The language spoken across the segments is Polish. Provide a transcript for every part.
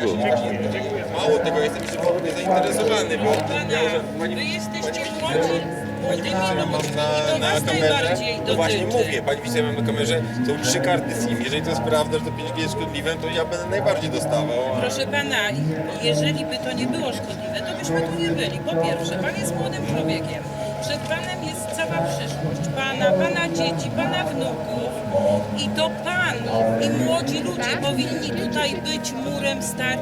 Dlaczego? Mało tego, jestem bardziej zainteresowany, bo pani, wy jesteście młodzi, pani tymi wicemer mam ludźmi, na, to na kamerze. najbardziej No właśnie mówię, pani wicemer mam na kamerze, są trzy karty SIM. Jeżeli to jest prawda, że to 5G jest szkodliwe, to ja będę najbardziej dostawał. a- Proszę pana, jeżeli by to nie było szkodliwe, to byśmy tu nie byli. Po pierwsze, pan jest młodym człowiekiem. Przed panem jest cała przyszłość. Pana, pana dzieci, pana wnuków. I to pan i młodzi ludzie powinni tutaj być murem stać.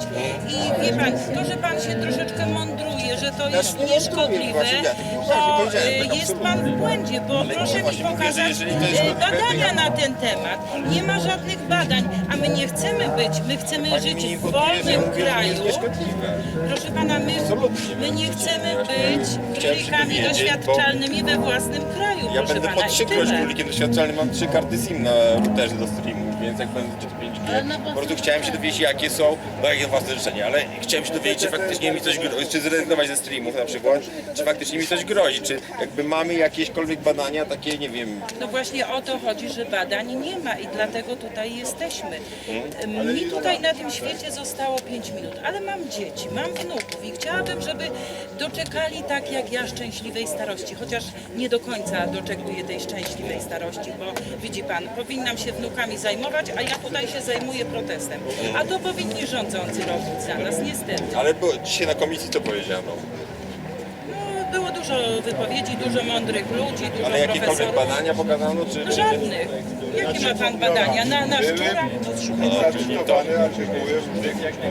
I wie pan, to, że pan się troszeczkę mądruje, że to jest nieszkodliwe, tylko to y, jest pan w błędzie, bo proszę mi pokazać y, badania na ten temat. Nie ma żadnych badań, a my nie chcemy być, my chcemy żyć w wolnym kraju. Proszę pana, my, my nie chcemy być królikami doświadczalnymi we własnym kraju, Ja proszę będę pana. po i tyle. królikiem doświadczalnym, mam trzy karty SIM na routerze do streamu, więc jak to 5G, po prostu chciałem się dowiedzieć jakie są, no jakie własne życzenia, ale chciałem się dowiedzieć, czy faktycznie mi coś grozi, czy zrezygnować ze streamów na przykład, czy faktycznie mi coś grozi, czy jakby mamy jakiekolwiek badania takie, nie wiem, No właśnie o to chodzi, że badań nie ma i dlatego tutaj jesteśmy. Hmm? Mi tutaj na tym świecie zostało 5 minut, ale mam dzieci, mam wnuków i chciałabym, żeby doczekali tak jak ja szczęśliwej starości, chociaż nie do końca doczekuję tej szczęśliwej starości, bo widzi pan, powinnam się wnukami zajmować, a ja tutaj się zajmuję protestem. A to powinni rządzący robić za nas, niestety. ale bo dzisiaj na komisji co powiedziano, No, było dużo wypowiedzi, dużo mądrych ludzi, dużo ale jakiekolwiek profesorów. badania pokazano, czy... No żadnych. Jakie ma pan badania? Na, na szczurach?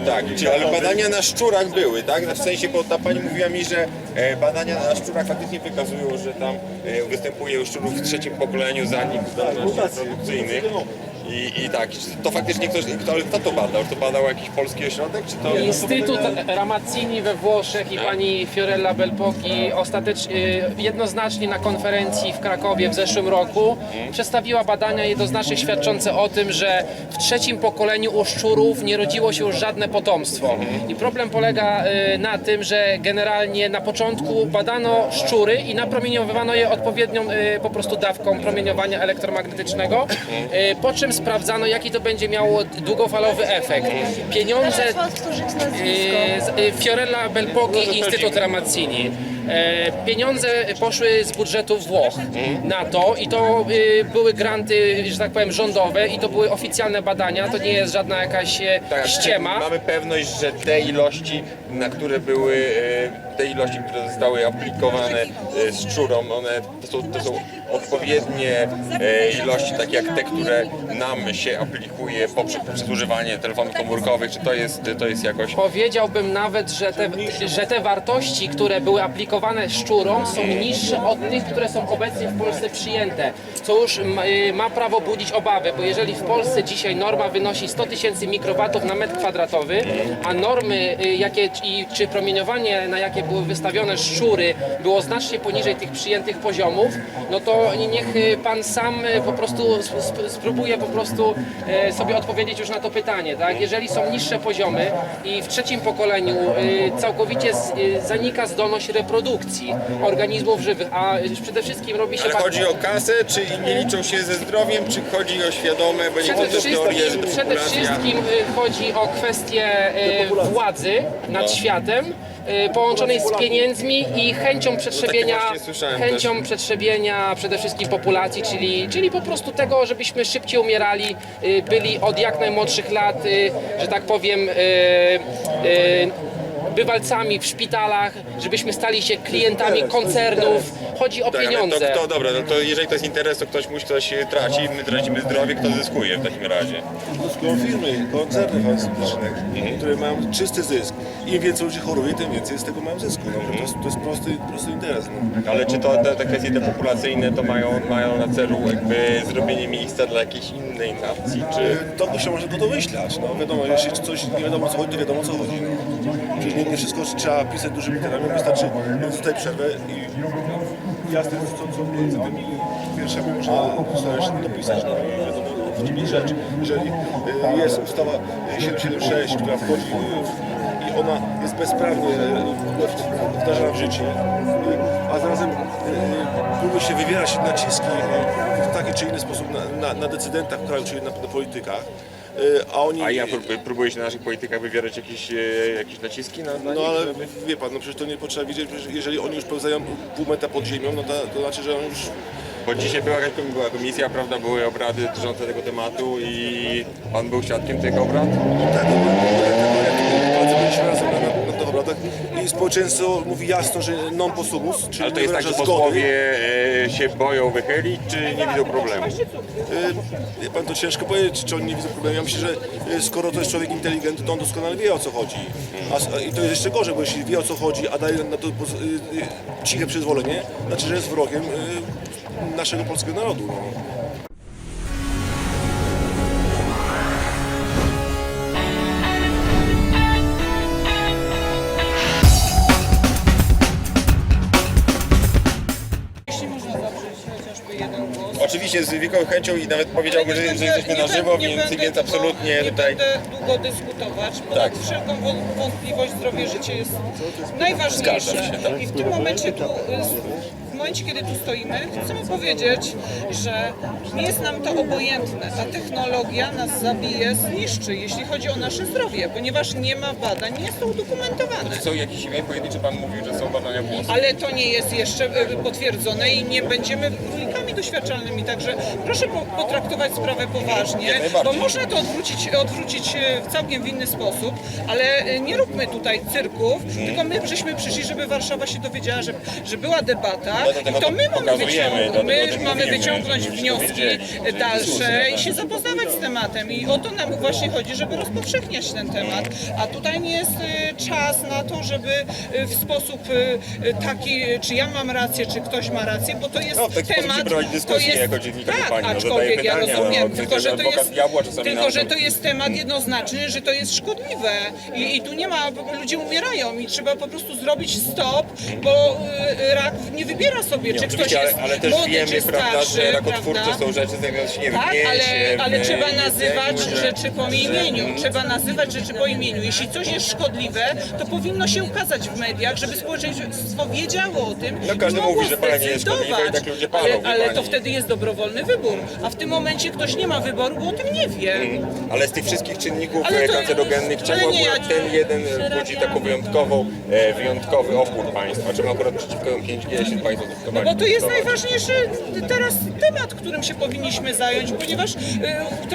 Tak, czyli, ale badania na szczurach były, tak? W sensie, bo ta pani mówiła mi, że e, badania na szczurach faktycznie wykazują, że tam e, występuje u szczurów w trzecim pokoleniu zanik zdolności produkcyjnych. I, I tak, to faktycznie ktoś, kto, kto to badał? To badał jakiś polski ośrodek, czy to... Instytut Ramazzini we Włoszech i pani Fiorella Belpochi ostatecznie jednoznacznie na konferencji w Krakowie w zeszłym roku przedstawiła badania jednoznacznie świadczące o tym, że w trzecim pokoleniu u szczurów nie rodziło się już żadne potomstwo. I problem polega y, na tym, że generalnie na początku badano szczury i napromieniowywano je odpowiednią y, po prostu dawką promieniowania elektromagnetycznego, y, po czym sprawdzano jaki to będzie miało długofalowy efekt. Pieniądze powtórzyć nazwisko. Z- e, Fiorella Belpochi i Instytut Ramazzini. E, Pieniądze poszły z budżetu Włoch na to i to e, były granty, że tak powiem, rządowe i to były oficjalne badania, to nie jest żadna jakaś e, Tak, ściema. Mamy pewność, że te ilości, na które były, e, te ilości, które zostały aplikowane z szczurą, one to są, to są odpowiednie ilości, takie jak te, które nam się aplikuje poprzez, poprzez używanie telefonów komórkowych, czy to jest, to jest jakoś... Powiedziałbym nawet, że te, że te wartości, które były aplikowane szczurom są niższe od tych, które są obecnie w Polsce przyjęte, co już ma, y, prawo budzić obawy, bo jeżeli w Polsce dzisiaj norma wynosi 100 tysięcy mikrowatów na metr kwadratowy, a normy y, jakie, i, czy promieniowanie, na jakie były wystawione szczury było znacznie poniżej tych przyjętych poziomów, no to niech y, pan sam po prostu sp- sp- spróbuje po prostu sobie odpowiedzieć już na to pytanie, tak? Jeżeli są niższe poziomy i w trzecim pokoleniu całkowicie zanika zdolność reprodukcji organizmów żywych, a przede wszystkim robi się Ale chodzi o kasę, czy nie liczą się ze zdrowiem, czy chodzi o świadome, bo Przede niektóre wszystkim, teorie, że przede depopulacja... wszystkim y, chodzi o kwestię y, władzy nad światem, y, połączonej z pieniędzmi i chęcią przetrzebienia, właśnie słyszałem chęcią przetrzebienia przede wszystkim populacji, czyli, czyli po prostu tego, żebyśmy szybciej umierali, byli od jak najmłodszych lat, że tak powiem, bywalcami w szpitalach, żebyśmy stali się klientami koncernów. Chodzi o Tak, ale pieniądze. to kto, dobra, no to jeżeli to jest interes, to ktoś musi coś e, traci, my tracimy zdrowie, kto zyskuje w takim razie? Zyskują firmy, koncerny farmaceutyczne, które mają czysty zysk. Im więcej ludzi choruje, tym więcej z tego mają zysku. No, to, jest, to jest prosty, prosty interes. No. Ale czy to te, te kwestie depopulacyjne to mają, mają na celu jakby zrobienie miejsca dla jakiejś innej nacji, czy... To się może tylko domyślać. No, wiadomo, jeśli coś nie wiadomo o co chodzi, to wiadomo o co chodzi. No. Nie, nie wszystko trzeba pisać dużymi literami, wystarczy tutaj przerwę i jasne, co, co między tymi wierszami można starać się dopisać. No, wiadomo, w rzecz. Jeżeli y, jest ustawa 776, która wchodzi i ona jest bezprawnie wdrażana w życie, a zarazem y, próbuje się wywierać naciski w taki czy inny sposób na, na, na decydentach kraju, czyli na, na politykach, a oni... A ja prób- próbuję się na naszych politykach wywierać jakieś, e, jakieś naciski na, na No nich, ale żeby- wie pan, no przecież to nie potrzeba wiedzieć, że jeżeli oni już pełzają pół metra pod ziemią, no to, to znaczy, że oni już... Bo dzisiaj była, była komisja, prawda, były obrady dotyczące tego tematu i pan był świadkiem tych obrad? Tak, byliśmy razem na, obradach i społeczeństwo mówi jasno, że non possumus, czyli Ale to jest tak, że posłowie e, się boją wychylić, czy nie widzą problemu? Wie pan, to ciężko powiedzieć, czy oni nie widzą problemu. Ja myślę, że y, skoro to jest człowiek inteligentny, to on doskonale wie o co chodzi. A, s- I to jest jeszcze gorzej, bo jeśli wie o co chodzi, a daje na to poz- y, ciche przyzwolenie, znaczy, że jest wrogiem naszego polskiego narodu. No. Oczywiście z wielką chęcią i nawet powiedziałbym, że, że jesteśmy na żywo, więc, więc absolutnie nie tutaj... będę długo dyskutować, bo Tak. tak. wszelką wą- wątpliwość zdrowie życie jest najważniejsze. Zgadzam się, tak. I w tym momencie tu, y, w momencie kiedy tu stoimy, chcemy powiedzieć, że nie jest nam to obojętne. Ta technologia nas zabije, zniszczy, jeśli chodzi o nasze zdrowie, ponieważ nie ma badań, nie to udokumentowane. Są jakieś pojedyncze, pan mówił, że są badania włosów. Ale to nie jest jeszcze e, potwierdzone i nie będziemy doświadczalnymi, także proszę po, potraktować sprawę poważnie, bo można to odwrócić, odwrócić e, w całkiem w inny sposób, ale e, nie róbmy tutaj cyrków, Mhm. tylko my żeśmy przyszli, żeby Warszawa się dowiedziała, że, że była debata No i to my mamy, wyciąg- my mamy wyciągnąć wnioski dalsze i tak. się zapoznawać z tematem i o to nam właśnie chodzi, żeby rozpowszechniać ten temat, a tutaj nie jest e, czas na to, żeby e, w sposób e, taki, czy ja mam rację, czy ktoś ma rację, bo to jest No, sposób temat, się prowadzi to dyskusję jest, jako dziennikarz tak, pani, no, aczkolwiek zadaje ja pytania, rozumiem, no, tylko że to jest, tylko że to jest temat jednoznaczny, że to jest szkodliwe i, i tu nie ma, ludzie umierają i trzeba po prostu zrobić stop, bo rak nie wybiera sobie, Nie, czy ktoś oczywiście, ale, jest ale też młody, wiemy, czy prawda, starszy, że rakotwórcze prawda? są rzeczy znajdujące się nie wiem, Tak, ale, ale trzeba nazywać rzeczy po imieniu. Trzeba nazywać rzeczy po imieniu. Jeśli coś jest szkodliwe, to powinno się ukazać w mediach, żeby społeczeństwo wiedziało o tym. No, każdy mówi, że palenie jest szkodliwe i tak ludzie palą, Ale, ale to wtedy jest dobrowolny wybór. A w tym momencie ktoś nie ma wyboru, bo o tym nie wie. Ale z tych wszystkich czynników Ale e, to- kancerogennych, czemu nie, akurat ja- ten jeden e, budzi taką wyjątkową, e, wyjątkowy opór państwa? Czemu akurat przeciwko 5G się państwo No bo to jest najważniejszy teraz temat, którym się powinniśmy zająć, ponieważ y,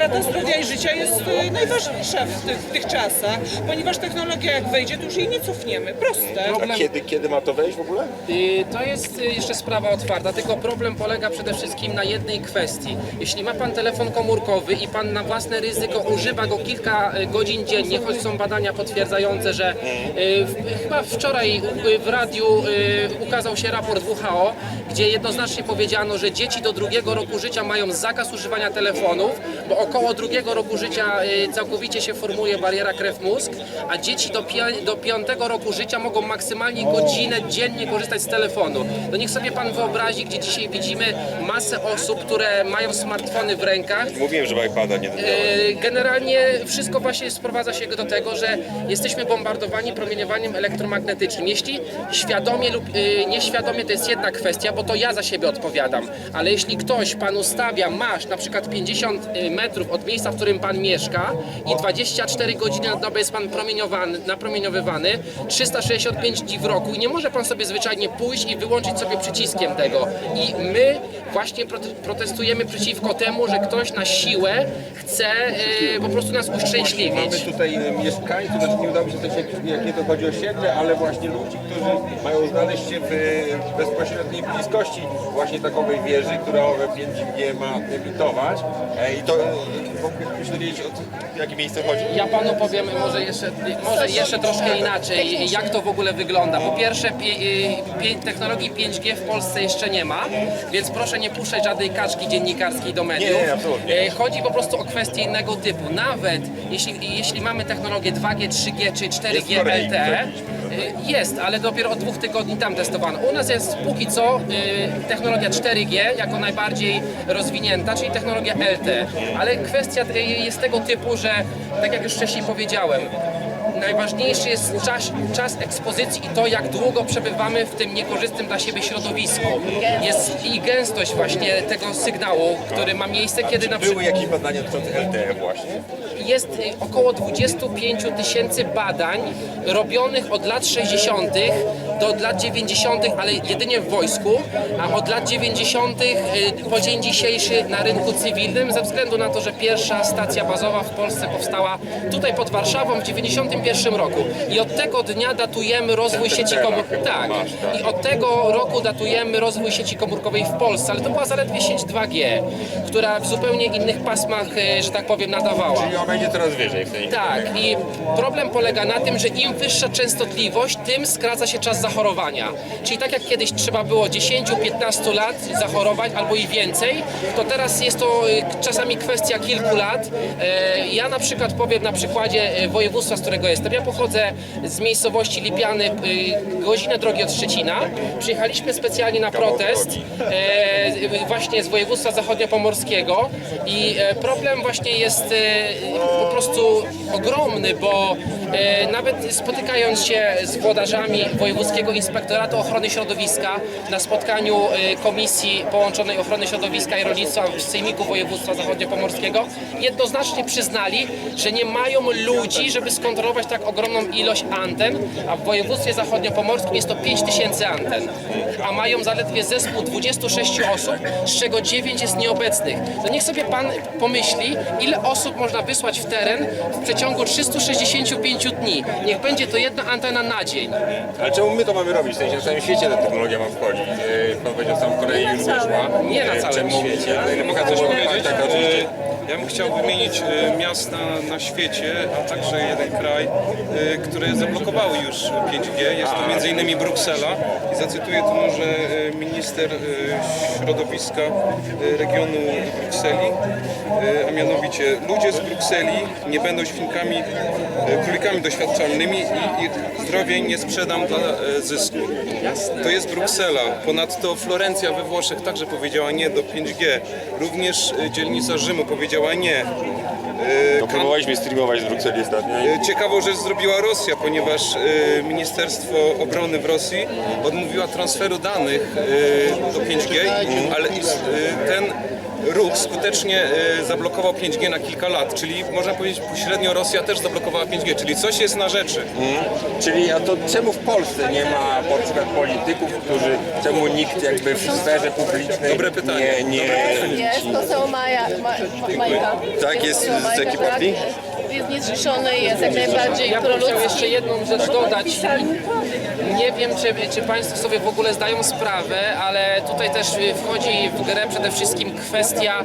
utrata zdrowia i życia jest y, najważniejsza w tych, w tych czasach, ponieważ technologia jak wejdzie, to już jej nie cofniemy. Proste. A kiedy, kiedy ma to wejść w ogóle? Y, To jest y, jeszcze sprawa otwarta, tylko problem polega przede wszystkim na jednej kwestii. Jeśli ma Pan telefon komórkowy i Pan na własne ryzyko używa go kilka y, godzin dziennie, choć są badania potwierdzające, że y, w- chyba wczoraj y, w radiu y, ukazał się raport WHO, gdzie jednoznacznie powiedziano, że dzieci do drugiego roku życia mają zakaz używania telefonów, bo około drugiego roku życia y, całkowicie się formuje bariera krew-mózg, a dzieci do, pi- do piątego roku życia mogą maksymalnie godzinę dziennie korzystać z telefonu. No niech sobie pan wyobrazi, gdzie dzisiaj widzimy masę osób, które mają smartfony w rękach. Mówiłem, że iPada nie. E, Generalnie wszystko właśnie sprowadza się do tego, że jesteśmy bombardowani promieniowaniem elektromagnetycznym. Jeśli świadomie lub e, nieświadomie to jest jedna kwestia, bo to ja za siebie odpowiadam, ale jeśli ktoś panu stawia masz na przykład 50 metrów od miejsca, w którym pan mieszka i 24 godziny na dobę jest pan promieniowany, napromieniowywany, 365 dni w roku i nie może pan sobie zwyczajnie pójść i wyłączyć sobie przyciskiem tego. I my właśnie prote- protestujemy przeciwko temu, że ktoś na siłę chce e, po prostu nas uszczęśliwić. Mamy tutaj e, mieszkańców, znaczy nie udało mi się też jak, nie to chodzi o siedle, ale właśnie ludzi, którzy mają znaleźć się w e, bezpośredniej bliskości właśnie takowej wieży, która owe 5G ma emitować. E, I to mógłbyś wiedzieć o jakie miejsce chodzi? Ja panu powiem może jeszcze, może jeszcze troszkę inaczej, jak to w ogóle wygląda. Po pierwsze, pi, pi, technologii 5G w Polsce jeszcze nie ma, więc proszę nie puszczać żadnej kaczki dziennikarskiej do mediów. Nie, nie, absolutnie. E, Chodzi po prostu o kwestie innego typu. Nawet jeśli, jeśli mamy technologię 2G, 3G czy Jest w 4G Korei, LTE, y, jest, ale dopiero od dwóch tygodni tam testowano. U nas jest póki co y, technologia 4G jako najbardziej rozwinięta, czyli technologia LTE. Ale kwestia jest tego typu, że tak jak już wcześniej powiedziałem, najważniejszy jest czas, czas ekspozycji i to, jak długo przebywamy w tym niekorzystnym dla siebie środowisku. Jest i gęstość właśnie tego sygnału, który ma miejsce, kiedy na Były przykład jakieś badania dotyczące LTE właśnie? jest y, około 25 tysięcy badań robionych od lat 60. do od lat 90., ale jedynie w wojsku, a od lat 90. y, po dzień dzisiejszy na rynku cywilnym, ze względu na to, że pierwsza stacja bazowa w Polsce powstała tutaj pod Warszawą w 91 roku. I od tego dnia datujemy rozwój sieci komórkowej. Tak, i od tego roku datujemy rozwój sieci komórkowej w Polsce, ale to była zaledwie sieć 2G, która w zupełnie innych pasmach, y, że tak powiem, nadawała. Czyli ona idzie coraz wyżej w sensie. Tak, i problem polega na tym, że im wyższa częstotliwość, tym skraca się czas zachorowania. Czyli tak jak kiedyś trzeba było 10-15 lat zachorować albo i więcej, to teraz jest to y, czasami kwestia kilku lat. E, Ja na przykład powiem na przykładzie e, województwa, z którego jestem. Ja pochodzę z miejscowości Lipiany, y, godzinę drogi od Szczecina. Przyjechaliśmy specjalnie na protest e, właśnie z województwa zachodniopomorskiego i problem właśnie jest po prostu ogromny, bo nawet spotykając się z włodarzami Wojewódzkiego Inspektoratu Ochrony Środowiska na spotkaniu e, Komisji Połączonej Ochrony Środowiska i Rolnictwa w Sejmiku Województwa Zachodniopomorskiego jednoznacznie przyznali, że nie mają ludzi, żeby skontrolować tak ogromną ilość anten, a w województwie zachodniopomorskim jest to 5 tysięcy anten, a mają zaledwie zespół 26 osób, z czego 9 jest nieobecnych. To niech sobie pan pomyśli, ile osób można wysłać w teren w przeciągu 365 dni. Niech będzie to jedna antena na dzień. Ale czemu my to mamy robić? W sensie na całym świecie ta technologia ma wchodzić. Pan powiedział, w samym Korei już weszła. Nie na E, całym świecie. Mogę coś powiedzieć? powiedzieć? Tak, oczywiście. Ja bym chciał wymienić e, miasta na świecie, a także jeden kraj, e, które zablokowały już 5G. Jest to innymi Bruksela. I zacytuję tu może e, minister środowiska regionu Brukseli, a mianowicie ludzie z Brukseli nie będą świnkami, królikami doświadczalnymi i zdrowie nie sprzedam dla zysku. To jest Bruksela. Ponadto Florencja we Włoszech także powiedziała nie do 5G. Również dzielnica Rzymu powiedziała nie. E, No, próbowaliśmy streamować z Brukseli ostatnio. E, Ciekawą rzecz zrobiła Rosja, ponieważ e, Ministerstwo Obrony w Rosji odmówiła transferu danych do 5G, ale is- e, ten ruch skutecznie e, zablokował 5G na kilka lat, czyli można powiedzieć pośrednio Rosja też zablokowała 5G, czyli coś jest na rzeczy. Czyli a to czemu w Polsce nie ma na przykład polityków, którzy, czemu nikt jakby w sferze publicznej Dobre pytanie. nie, nie, Jest, poseł Maja, Ma, Majka. Tak, jest z jakiej tak. partii? Jest niezrzeszony, jest jak najbardziej Ja bym chciał proludzki. jeszcze jedną rzecz dodać. Nie wiem, czy, czy Państwo sobie w ogóle zdają sprawę, ale tutaj też y, wchodzi w grę przede wszystkim kwestia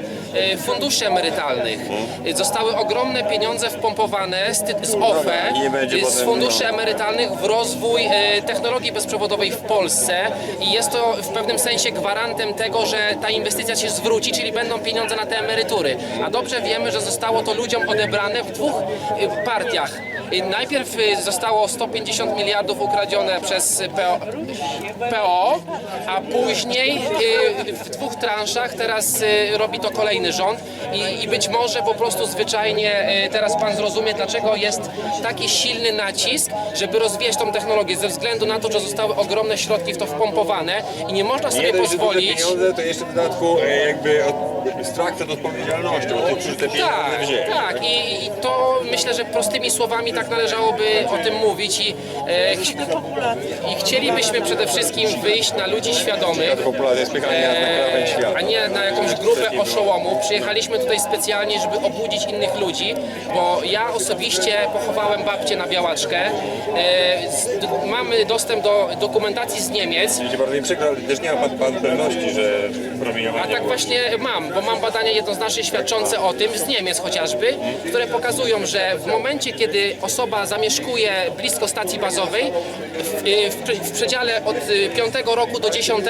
y, funduszy emerytalnych. Y, Zostały ogromne pieniądze wpompowane z, ty- z OFE, I nie będzie y, z potem, funduszy no. emerytalnych w rozwój y, technologii bezprzewodowej w Polsce i jest to w pewnym sensie gwarantem tego, że ta inwestycja się zwróci, czyli będą pieniądze na te emerytury. A dobrze wiemy, że zostało to ludziom odebrane w dwóch y, partiach. Najpierw y, zostało 150 miliardów ukradzione przez PO, PO a później y, w dwóch transzach teraz y, robi to kolejny rząd i, i być może po prostu zwyczajnie teraz Pan zrozumie, dlaczego jest taki silny nacisk, żeby rozwijać tą technologię, ze względu na to, że zostały ogromne środki w to wpompowane i nie można sobie nie dość, że duże pozwolić... pieniądze, to jeszcze w dodatku e, jakby, od, strach przed odpowiedzialnością, bo którzy te pieniądze Tak, wzięli. tak I, i to myślę, że prostymi słowami tak należałoby o tym mówić i, e, chci- i chcielibyśmy przede wszystkim wyjść na ludzi świadomych, E, a nie na jakąś grupę oszołomów. Przyjechaliśmy tutaj specjalnie, żeby obudzić innych ludzi, bo ja osobiście pochowałem babcię na białaczkę. E, z- Mamy dostęp do dokumentacji z Niemiec. Bardzo mi przykro, ale też nie ma pan, pan pewności, że promieniowanie A tak właśnie mam, bo mam badania jednoznacznie świadczące o tym, z Niemiec chociażby, które pokazują, że w momencie, kiedy osoba zamieszkuje blisko stacji bazowej, w, w, w przedziale od y, 5 roku do 10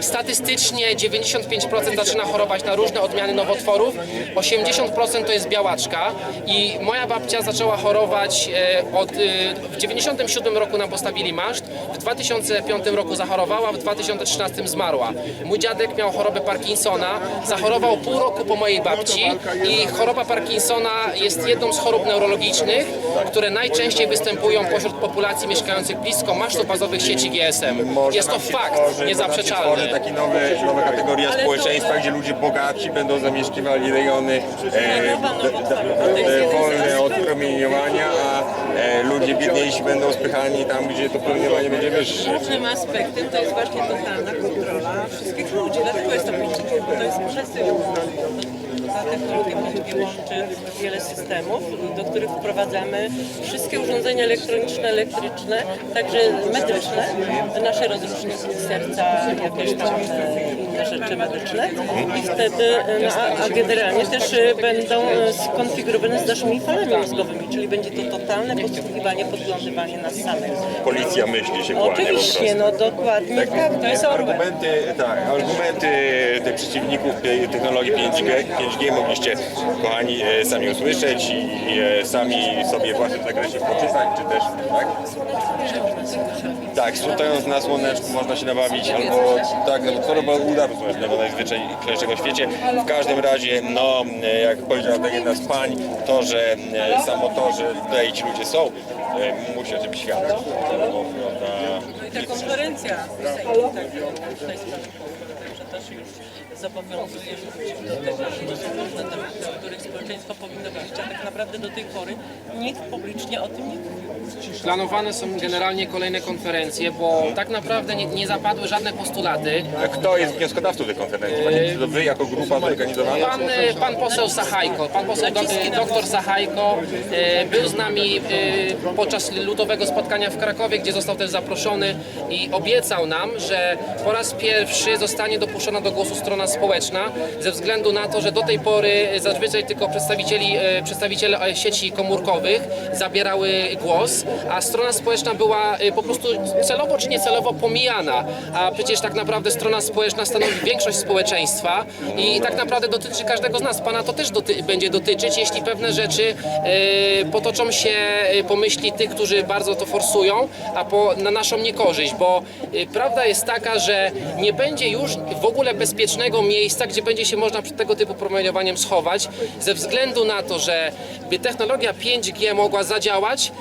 statystycznie 95% zaczyna chorować na różne odmiany nowotworów, 80% to jest białaczka i moja babcia zaczęła chorować e, od, y, w 97 roku nam postawili maszt, w 2005 roku zachorowała, w 2013 zmarła. Mój dziadek miał chorobę Parkinsona, zachorował pół roku po mojej babci i choroba Parkinsona jest jedną z chorób neurologicznych, które najczęściej występują pośród populacji mieszkających blisko masztów bazowych sieci GSM. Może Jest to nam się fakt, tworzy- może nam się niezaprzeczalny. tworzy taki nowy, nowa kategoria społeczeństwa, gdzie ludzie bogaci będą zamieszkiwali rejony e, d- d- z wolne od promieniowania, a e, ludzie biedniejsi będą spychani tam, gdzie to promieniowanie będzie wyższe. Głównym aspektem to jest właśnie totalna kontrola wszystkich ludzi, dlatego jest to 5G, bo to jest przesył. Ta technologia 5G łączy wiele systemów, do których wprowadzamy wszystkie urządzenia elektroniczne, elektryczne, także medyczne, nasze rozruszniki serca, jakieś tam e, inne rzeczy medyczne. I wtedy, e, no, a, a generalnie też e, będą skonfigurowane z naszymi falami mózgowymi, czyli będzie to totalne podsłuchiwanie, podglądywanie nas samych. Policja myśli się kłania po prostu. Oczywiście, no dokładnie tak, to jest Orwell. Argumenty, tak, argumenty tych przeciwników tej technologii 5G, 5G mogliście, kochani, e, sami usłyszeć i e, sami sobie w własnym zakresie poczytać, czy też, tak? Tak, słuchając na słoneczku można się nabawić, albo tak, no, choroba udaru słonecznego najzwyczajniejszego w świecie. W każdym razie, no, e, jak powiedziała ta jedna z pań, to, że e, samo to, że tutaj ci ludzie są, e, musi o tym świadczyć. No i ta konferencja tutaj także też już zobowiązuje do tego, że to są różne tematy, o których społeczeństwo powinno wiedzieć, a tak naprawdę do tej pory nikt publicznie o tym nie mówił. Planowane są generalnie kolejne konferencje, bo tak naprawdę nie, nie zapadły żadne postulaty. Kto jest wnioskodawcą tej konferencji? Panie, czy to wy jako grupa zorganizowana? Pan, e, pan poseł Sachajko, pan poseł do, e, doktor Sachajko e, był z nami e, podczas lutowego spotkania w Krakowie, gdzie został też zaproszony i obiecał nam, że po raz pierwszy zostanie dopuszczona do głosu strona społeczna ze względu na to, że do tej pory zazwyczaj tylko przedstawicieli, e, przedstawiciele e, sieci komórkowych zabierały głos, a strona społeczna była e, po prostu celowo czy niecelowo pomijana, a przecież tak naprawdę strona społeczna stanowi większość społeczeństwa i tak naprawdę dotyczy każdego z nas. Pana to też doty będzie dotyczyć, jeśli pewne rzeczy e, potoczą się e, po myśli tych, którzy bardzo to forsują, a po, na naszą niekorzyść, bo prawda jest taka, że nie będzie już w ogóle bezpiecznego miejsca, gdzie będzie się można przed tego typu promieniowaniem schować, ze względu na to, że by technologia 5G mogła zadziałać,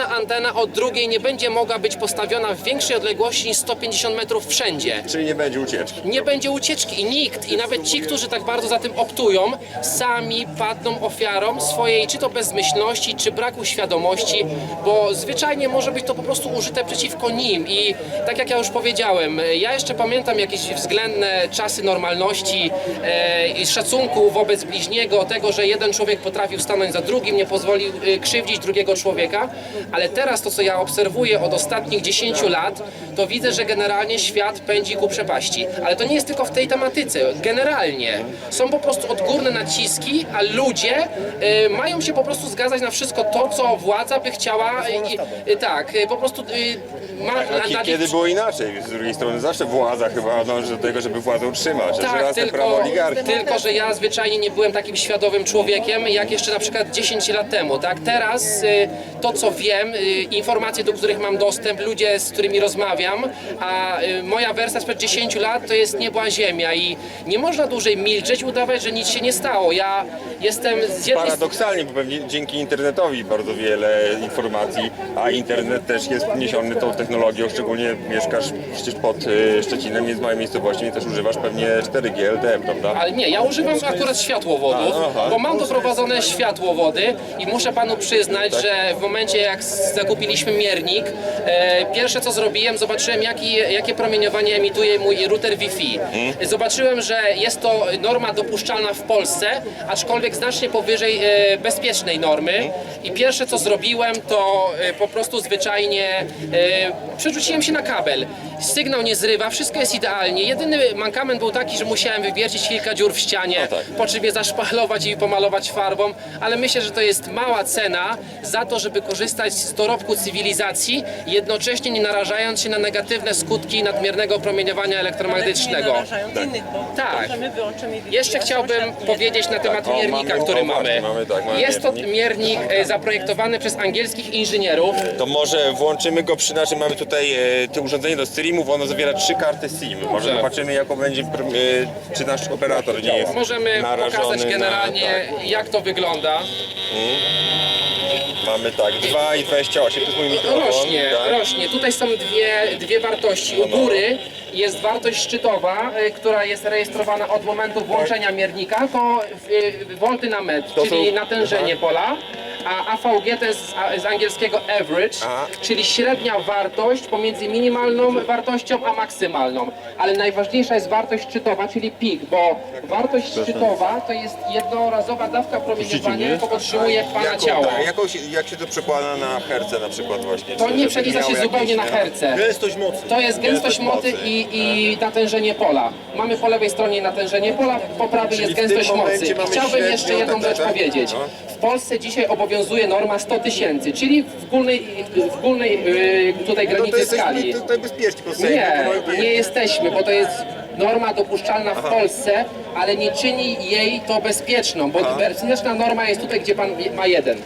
jedna antena od drugiej nie będzie mogła być postawiona w większej odległości niż 150 metrów wszędzie. Czyli nie będzie ucieczki. nie będzie ucieczki i nikt, i nawet ci, którzy tak bardzo za tym optują, sami padną ofiarą swojej czy to bezmyślności, czy braku świadomości, bo zwyczajnie może być to po prostu użyte przeciwko nim. I tak jak ja już powiedziałem, ja jeszcze pamiętam jakieś względne czasy normalności e, i szacunku wobec bliźniego, tego, że jeden człowiek potrafił stanąć za drugim, nie pozwolił e, krzywdzić drugiego człowieka, ale teraz to, co ja obserwuję od ostatnich 10 lat, to widzę, że generalnie świat pędzi ku przepaści. Ale to nie jest tylko w tej tematyce. Generalnie są po prostu odgórne naciski, a ludzie e, mają się po prostu zgadzać na wszystko to, co władza by chciała. I, i, tak, e, po prostu e, ma, na- kiedy było inaczej? Z drugiej strony zawsze władza chyba dąży do tego, żeby władzę utrzymać. Że Tak, raz te prawo oligarchii. tylko, że ja zwyczajnie nie byłem takim świadomym człowiekiem, jak jeszcze na przykład 10 lat temu, tak? Teraz y, to, co wiem, y, informacje, do których mam dostęp, ludzie, z którymi rozmawiam, a y, moja wersja sprzed 10 lat to jest niebo a ziemia i nie można dłużej milczeć, udawać, że nic się nie stało. Ja jestem z jednej. Paradoksalnie, bo pewnie dzięki internetowi bardzo wiele informacji, a internet też jest niesiony tą technologią, szczególnie mieszkasz przecież pod y, Szczecinem, jest małej miejscowości, więc też używasz pewnie 4G LTE, prawda? Ale nie, ja używam akurat światłowodów, A, bo mam doprowadzone światłowody i muszę panu przyznać, że w momencie jak zakupiliśmy miernik, e, pierwsze co zrobiłem, zobaczyłem jaki, jakie promieniowanie emituje mój router Wi-Fi. Zobaczyłem, że jest to norma dopuszczalna w Polsce, aczkolwiek znacznie powyżej e, bezpiecznej normy i pierwsze co zrobiłem to e, po prostu zwyczajnie przerzuciłem się na kabel. Sygnał nie zrywa, wszystko jest idealnie. Jedyny mankament był taki, że musiałem wywiercić kilka dziur w ścianie, tak. po czym je zaszpachlować i pomalować farbą, ale myślę, że to jest mała cena za to, żeby korzystać z dorobku cywilizacji, jednocześnie nie narażając się na negatywne skutki nadmiernego promieniowania Nie elektromagnetycznego. narażając innych, bo Tak. możemy wyłączymy Jeszcze chciałbym powiedzieć na temat O, miernika, mamy- który o, mamy. właśnie, mamy, tak, mamy Jest to miernik. miernik e, zaprojektowany przez angielskich inżynierów. To może włączymy go przy naszym, mamy tutaj e, to urządzenie do streamów, ono zawiera trzy karty SIM. Może zobaczymy jaką będzie, e, czy nasz operator nie jest Możemy narażony pokazać na- generalnie tak. jak to wygląda. mamy tak 2 i 28, to jest mój mikrofon. Rośnie, tak? rośnie. Tutaj są dwie, dwie wartości. U góry jest wartość szczytowa, y, która jest rejestrowana od momentu włączenia miernika, to y, wolty na metr, To czyli są- natężenie pola. A AVG to jest z, z angielskiego average, Aha. czyli średnia wartość pomiędzy minimalną wartością a maksymalną. Ale najważniejsza jest wartość szczytowa, czyli peak, bo wartość szczytowa to jest jednorazowa dawka promieniowania, jaką otrzymuje Pana Jaką, ciało. tak, jaką się, jak się to przekłada na herce na przykład właśnie? To Czy nie żeby przelicza miał się zupełnie na herce. Gęstość mocy. To jest gęstość mocy mocy. i, i natężenie pola. Mamy po lewej stronie natężenie pola, po prawej Czyli jest w tym gęstość mocy. momencie I mamy chciałbym średnią jeszcze jedną tak, rzecz tak? powiedzieć. No. Polsce dzisiaj obowiązuje norma 100 tysięcy, czyli w górnej, w górnej yy, tutaj No to granicy skali. tutaj bezpieczni po Sejmie. Nie, nie jesteśmy, bo to jest norma dopuszczalna w Polsce, ale nie czyni jej to bezpieczną, bo bezpieczna norma jest tutaj, gdzie pan ma jeden.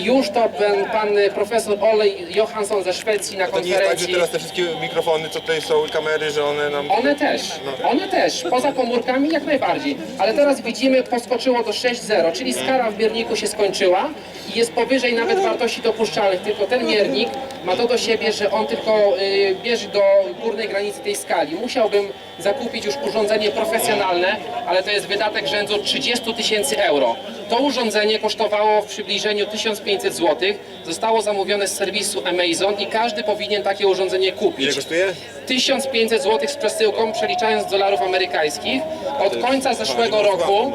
I już to pan, pan profesor Olej Johansson ze Szwecji na To nie jest tak, że konferencji. teraz te wszystkie mikrofony, co tutaj są i kamery, że one nam... One też, one też, poza komórkami jak najbardziej. Ale teraz widzimy, poskoczyło do 6.0, czyli skala w mierniku się skończyła i jest powyżej nawet wartości dopuszczalnych. Tylko ten miernik ma to do siebie, że on tylko y, bierze do górnej granicy tej skali. Musiałbym zakupić już urządzenie profesjonalne, ale to jest wydatek rzędu 30 tysięcy euro. To urządzenie kosztowało w przybliżeniu 1500 zł. Zostało zamówione z serwisu Amazon i każdy powinien takie urządzenie kupić. Ile kosztuje? 1500 zł z przesyłką, przeliczając dolarów amerykańskich. Od końca zeszłego roku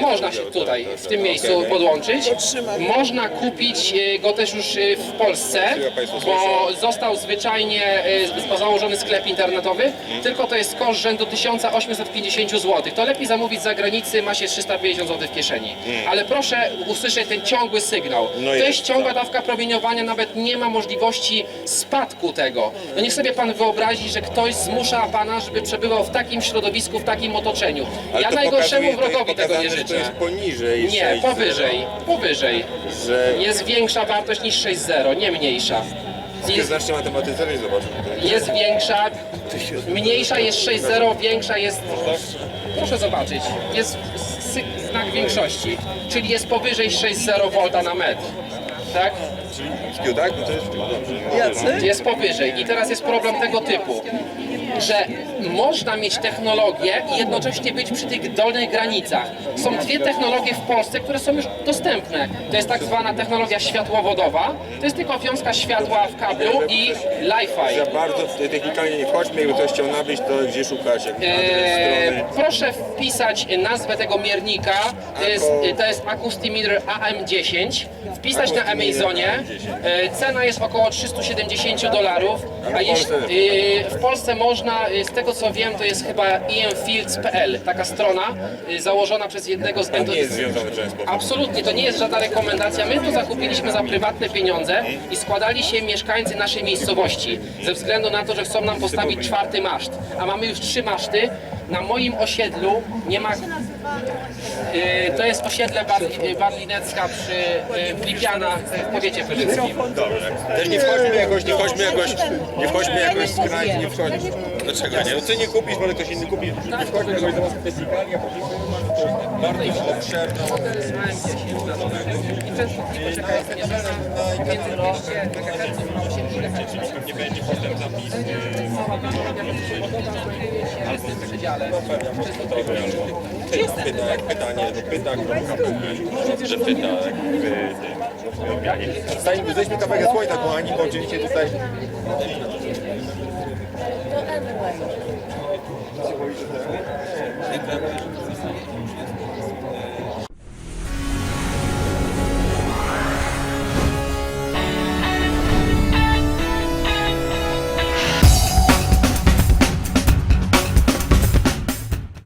można. się tutaj Tak, tak, w tym tak, miejscu podłączyć. Można kupić y, go też już y, w Polsce, bo został zwyczajnie y, założony sklep internetowy, Mhm. tylko to jest koszt rzędu 1850 zł. To lepiej zamówić z zagranicy, ma się 350 zł w kieszeni. Ale proszę usłyszeć ten ciągły sygnał. Mhm. No to jest, jest ciągła tak. dawka promieniowania, nawet nie ma możliwości spadku tego. No niech sobie pan wyobrazi, że ktoś zmusza pana, żeby przebywał w takim środowisku, w takim otoczeniu. Ale ja to najgorszemu pokazuje- to jest wrogowi tego nie pokazane, że To życzę. jest poniżej Nie, 6,0, powyżej, powyżej. Że... Jest większa wartość niż 6.0, nie mniejsza. Nie Jest, znacznie matematyce, nie zobaczmy tutaj. jest większa, mniejsza jest 6.0, większa jest... Proszę zobaczyć, jest sy- znak większości, czyli jest powyżej 6.0 V na metr. Tak? Skill, tak? No to jest dobrze. jest powyżej. I teraz jest problem tego typu, że można mieć technologię i jednocześnie być przy tych dolnych granicach. Są dwie technologie w Polsce, które są już dostępne. To jest tak zwana technologia światłowodowa, to jest tylko wiązka światła w kablu i Li-Fi. Za bardzo technikalnie nie wchodźmy, jakby ktoś chciał nabyć, to gdzie szukać, jak Eee, strony. proszę wpisać nazwę tego miernika, to jest, to jest Acoustimeter AM10, wpisać na Amazonie, Eee, cena jest około 370 dolarów, a jeśli, eee, w Polsce można, eee, z tego co wiem, to jest chyba emfields.pl, taka strona eee, założona przez jednego z To nie jest związane sposób. Absolutnie, to nie jest żadna rekomendacja. My to zakupiliśmy za prywatne pieniądze i składali się mieszkańcy naszej miejscowości ze względu na to, że chcą nam postawić czwarty maszt, a mamy już trzy maszty. Na moim osiedlu nie ma... Yy, to jest osiedle Barli, Barlinecka przy yy, Lipiana w powiecie pyrzyckim. Też nie wchodźmy jakoś, nie wchodźmy jakoś, nie wchodźmy jakoś skrajnie, nie wchodźmy. Dlaczego nie? No ty nie kupisz, może ktoś inny kupi. Nie wchodźmy jakoś do was bo to jest bardzo obszerna. I częstotliwość jaka jest mierzona między 200 MHz a 80 Nie będzie potem zapis. Się w tym przedziale. Pyta, pytanie, no pyta, kropka, pyta, że pyta, jak w Stańmy, zejdźmy kawałek słońca, kochani, bo oczywiście tutaj To anyway.